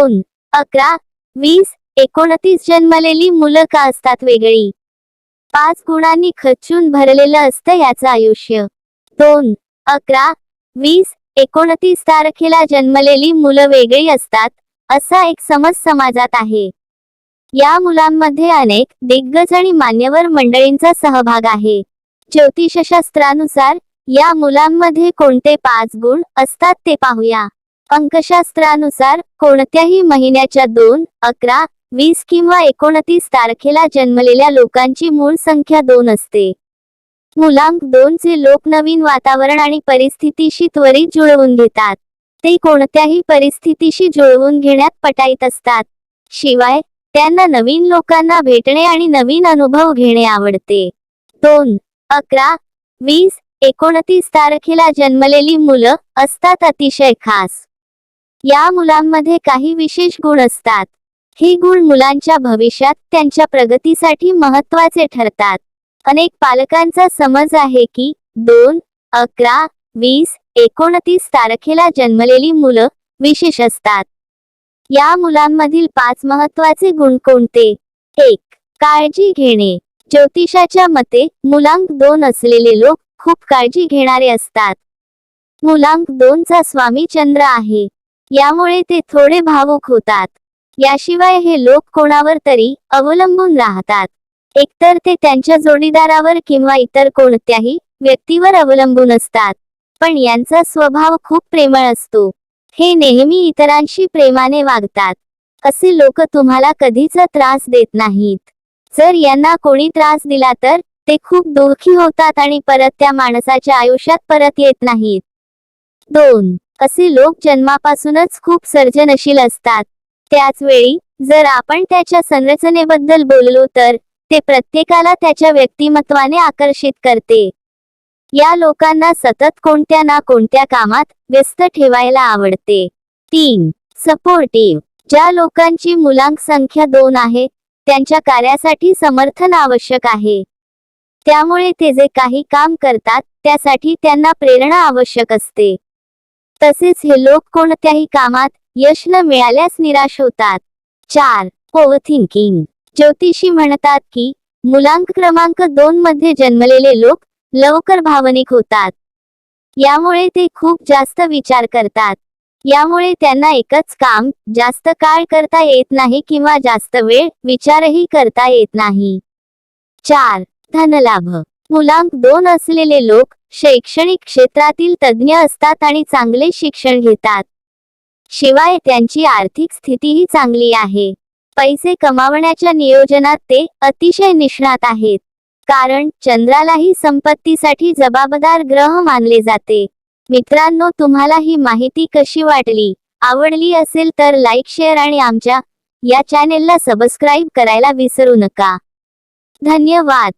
दोन अकरा वीस एकोणतीस जन्मलेली मुलं का असतात वेगळी. पाच गुणांनी खचून भरलेलं असतं याचं आयुष्य. दोन अकरा वीस एकोणतीस तारखेला जन्मलेली मुलं वेगळी असतात असा एक समज समाजात आहे. या मुलांमध्ये अनेक दिग्गज आणि मान्यवर मंडळींचा सहभाग आहे. ज्योतिषशास्त्रानुसार या मुलांमध्ये कोणते पाच गुण असतात ते पाहूया. अंकशास्त्रानुसार कोणत्याही महिन्याच्या दोन अकरा वीस किंवा एकोणतीस तारखेला जन्मलेल्या लोकांची मूळ संख्या दोन असते. मुलांक दोनचे लोक नवीन वातावरण आणि परिस्थितीशी त्वरित जुळवून घेतात. ते कोणत्याही परिस्थितीशी जुळवून घेण्यात पटाईत असतात. शिवाय त्यांना नवीन लोकांना भेटणे आणि नवीन अनुभव घेणे आवडते. दोन अकरा वीस एकोणतीस तारखेला जन्मलेली मुलं असतात अतिशय खास. या मुलांमध्ये काही विशेष गुण असतात. हे गुण मुलांच्या भविष्यात त्यांच्या प्रगतीसाठी महत्त्वाचे ठरतात. अनेक पालकांचा समज आहे की दोन अकरा वीस एकोणतीस तारखेला जन्मलेली मुलं विशेष असतात. या मुलांमधील पाच महत्त्वाचे गुण कोणते? एक काळजी घेणे. ज्योतिषाच्या मते मुलांक दोन असलेले लोक खूप काळजी घेणारे असतात. मुलांक दोनचा स्वामी चंद्र आहे. यामुळे ते थोडे भावुक होतात. याशिवाय हे लोक कोणावर तरी अवलंबून राहतात. एकतर ते त्यांच्या जोडीदारावर किंवा इतर कोणत्याही व्यक्तीवर अवलंबून असतात. पण यांचा स्वभाव खूप प्रेमळ असतो. हे नेहमी इतरांशी प्रेमाने वागतात. असे लोक तुम्हाला कधीच त्रास देत नाहीत. जर यांना कोणी त्रास दिला तर ते खूप दुःखी होतात आणि परत त्या माणसाच्या आयुष्यात परत येत नाहीत. दोन. असे लोक जन्मापासूनच खूप सर्जनशील असतात. त्याच वेळी जर आपण त्याच्या संरचनेबद्दल बोललो तर ते प्रत्येकाला त्याच्या व्यक्तिमत्वाने आकर्षित करते. या लोकांना सतत कोणत्या ना कोणत्या कामात व्यस्त ठेवायला आवडते. तीन. सपोर्टिव्ह. ज्या लोकांची मुलांक संख्या दोन आहे त्यांच्या कार्यासाठी समर्थन आवश्यक आहे. त्यामुळे ते जे काही काम करतात त्यासाठी त्यांना प्रेरणा आवश्यक असते. तसेच हे लोक कोणत्याही कामात यश न मिळाल्यास निराश होतात. चार ओव्हर थिंकिंग ज्योतिषी म्हणतात की मुलांक क्रमांक दोन मध्ये जन्मलेले लोक लवकर भावनिक होतात. यामुळे ते खूप जास्त विचार करतात. यामुळे त्यांना एकच काम जास्त काळ करता येत नाही किंवा जास्त वेळ विचारही करता येत नाही. चार धनलाभ. मुलांक दोन असलेले लोक शैक्षणिक क्षेत्रातील तज्ज्ञ असतात आणि चांगले शिक्षण घेतात. शिवाय त्यांची आर्थिक स्थितीही चांगली आहे. पैसे कमावण्याच्या नियोजनात ते अतिशय निष्णात आहेत. कारण चंद्रालाही संपत्तीसाठी जबाबदार ग्रह मानले जाते. मित्रांनो तुम्हाला ही माहिती कशी वाटली? आवडली असेल तर लाईक शेअर आणि आमच्या या चॅनेलला सबस्क्राईब करायला विसरू नका. धन्यवाद.